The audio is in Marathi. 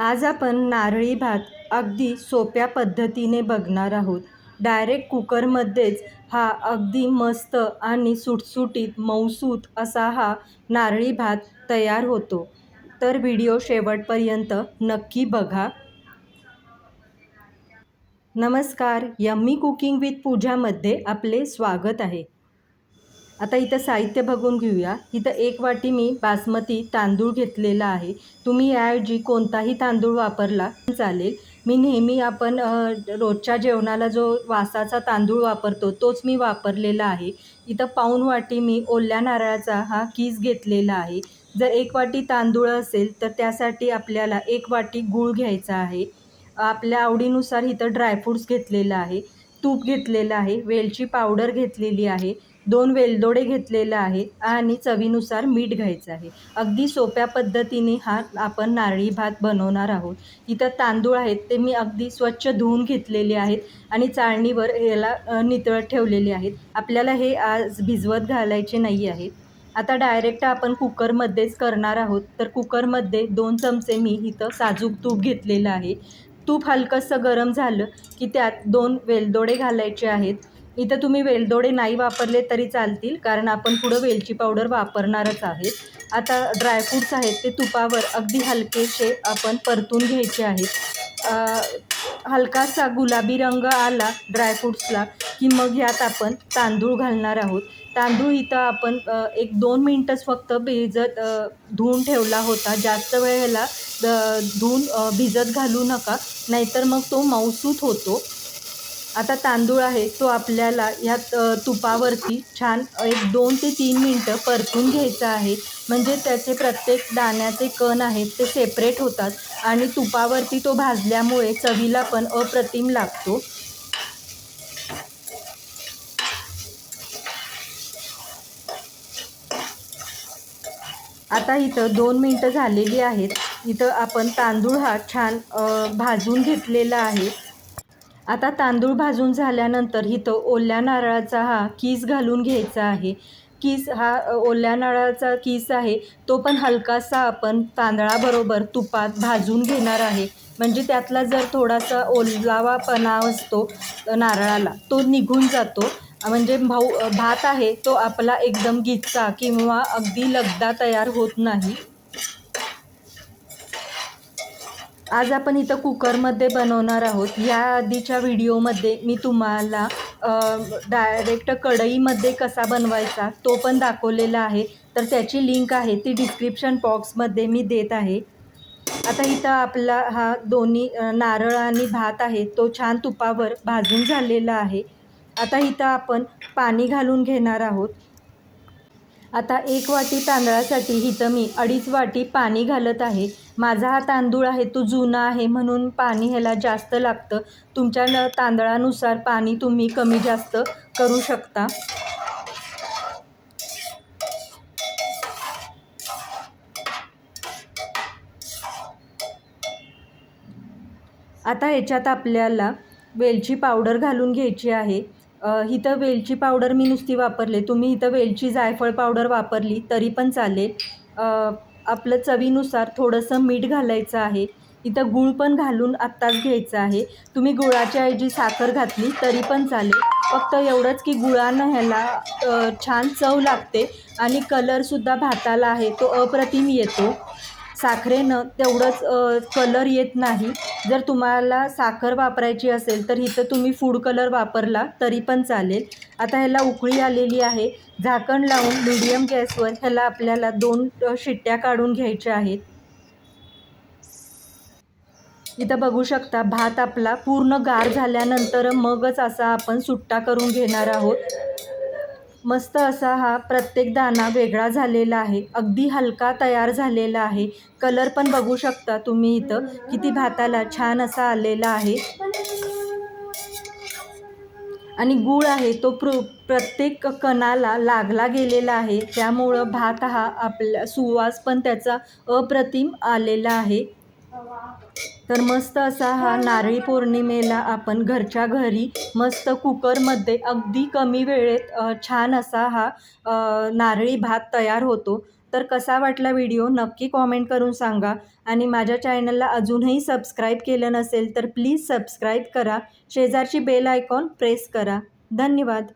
आज आपण नारळी भात अगदी सोप्या पद्धतीने बघणार आहोत. डायरेक्ट कुकरमध्येच हा अगदी मस्त आणि सुटसुटीत मऊसूत असा हा नारळी भात तयार होतो. तर व्हिडिओ शेवटपर्यंत नक्की बघा. नमस्कार यम्मी कुकिंग विथ पूजामध्ये आपले स्वागत आहे. आता इथं साहित्य बघून घेऊया. इथं एक वाटी मी बासमती तांदूळ घेतलेला आहे. तुम्ही याऐवजी कोणताही तांदूळ वापरला चालेल. मी नेहमी आपण रोजच्या जेवणाला जो वासाचा तांदूळ वापरतो तोच मी वापरलेला आहे. इथं पाऊण वाटी मी ओल्या नारळाचा हा कीस घेतलेला आहे. जर एक वाटी तांदूळ असेल तर त्यासाठी आपल्याला एक वाटी गूळ घ्यायचा आहे. आपल्या आवडीनुसार इथं ड्रायफ्रूट्स घेतलेलं आहे. तूप घेतलेलं आहे. वेलची पावडर घेतलेली आहे. दोन वेलदोडे घेतलेले आहे आणि चवीनुसार मीठ घ्यायचं आहे. अगदी सोप्या पद्धतीने हा आपण नारळी भात बनवणार आहोत. इथं तांदूळ आहेत ते मी अगदी स्वच्छ धुवून घेतलेले आहेत आणि चाळणीवर याला नितळत ठेवलेले आहेत. आपल्याला हे आज भिजवत घालायचे नाही आहेत. आता डायरेक्ट आपण कुकरमध्येच करणार आहोत. तर कुकरमध्ये दोन चमचे मी इथं साजूक तूप घेतलेलं आहे. तूप हलकंसं गरम झालं की त्यात दोन वेलदोडे घालायचे आहेत. इथं तुम्ही वेलदोडे नाही वापरले तरी चालतील कारण आपण पुढं वेलची पावडर वापरणारच आहे आता ड्रायफ्रूट्स आहेत ते तुपावर अगदी हलकेसे आपण परतून घ्यायचे आहेत. हलकासा गुलाबी रंग आला ड्रायफ्रूट्सला की मग यात आपण तांदूळ घालणार आहोत. तांदूळ इथं आपण एक दोन मिनटंच फक्त भिजत धुवून ठेवला होता. जास्त वेळेला धुवून भिजत घालू नका नाहीतर मग तो मऊसूत होतो. आता तांदूळ आहे तो आपल्याला ह्या तुपावरती छान एक दोन ते तीन मिनटं परतून घ्यायचा आहे. म्हणजे त्याचे प्रत्येक दाण्याचे कण आहेत ते सेपरेट होतात आणि तुपावरती तो भाजल्यामुळे चवीला पण अप्रतिम लागतो. आता इथं दोन मिनटं झालेली आहेत. इथं आपण तांदूळ हा छान भाजून घेतलेला आहे. आता तांदूळ भाजून झाल्यानंतर इथं ओल्या नारळाचा हा कीस घालून घ्यायचा आहे. कीस हा ओल्या नारळाचा कीस आहे. तो पण हलकासा आपण तांदळाबरोबर तुपात भाजून घेणार आहे. म्हणजे त्यातला जर थोडासा ओलावापणा असतो नारळाला तो निघून जातो. म्हणजे भाऊ भात आहे तो आपला एकदम गिच्चा किंवा अगदी लगदा तयार होत नाही. आज आपण इथं कुकरमध्ये बनवणार आहोत. या आधीच्या व्हिडिओमध्ये मी तुम्हाला डायरेक्ट कढईमध्ये कसा बनवायचा तो पण दाखवलेला आहे. तर त्याची लिंक आहे ती डिस्क्रिप्शन बॉक्समध्ये मी देत आहे. आता इथं आपला हा दोन्ही नारळ आणि भात आहे तो छान तुपावर भाजून झालेला आहे. आता इथं आपण पाणी घालून घेणार आहोत. आता एक वाटी तांदळासाठी इथं मी अडीच वाटी पाणी घालत आहे. माझा हा तांदूळ आहे तो जुना आहे म्हणून पाणी ह्याला जास्त लागतं. तुमच्या न तांदळानुसार पाणी तुम्ही कमी जास्त करू शकता. आता ह्याच्यात आपल्याला वेलची पावडर घालून घ्यायची आहे. इथं वेलची पावडर मी नुसती वापरले. तुम्ही इथं वेलची जायफळ पावडर वापरली तरी पण चालेल. आपलं चवीनुसार थोडंसं मीठ घालायचं आहे. इथं गूळ पण घालून आत्ताच घ्यायचं आहे. तुम्ही गुळाच्या ऐवजी साखर घातली तरी पण चालेल. फक्त एवढंच की गुळानं ह्याला छान चव लागते आणि कलरसुद्धा भाताला आहे. तो अप्रतिम येतो. साखरेनं तेवढंच कलर येत नाही. जर तुम्हाला साखर वापरायची असेल तर इथं तुम्ही फूड कलर वापरला तरी पण चालेल. आता ह्याला उकळी आलेली आहे. झाकण लावून मीडियम गॅसवर ह्याला आपल्याला दोन शिट्ट्या काढून घ्यायच्या आहेत. इथं बघू शकता भात आपला पूर्ण गार झाल्यानंतर मगच असा आपण सुट्टा करून घेणार आहोत. मस्त असा हा प्रत्येक दाणा वेगळा झालेला आहे. अगदी हलका तयार झालेला आहे. कलर पण बघू शकता तुम्ही इथं. किती भाताला छान असा आलेला आहे. आणि गूळ आहे तो प्र प्रत्येक कणाला लागला गेलेला आहे. त्यामुळं भात हा आपला सुवास पण त्याचा अप्रतिम आलेला आहे. तर मस्त असा हा नारळी पौर्णिमेला आपण घरच्या घरी मस्त कुकरमध्ये अगदी कमी वेळेत छान असा हा नारळी भात तयार होतो. तर कसा वाटला व्हिडिओ नक्की कॉमेंट करून सांगा. आणि माझ्या चॅनलला अजूनही सबस्क्राईब केलं नसेल तर प्लीज सबस्क्राईब करा. शेजारची बेल आयकॉन प्रेस करा. धन्यवाद.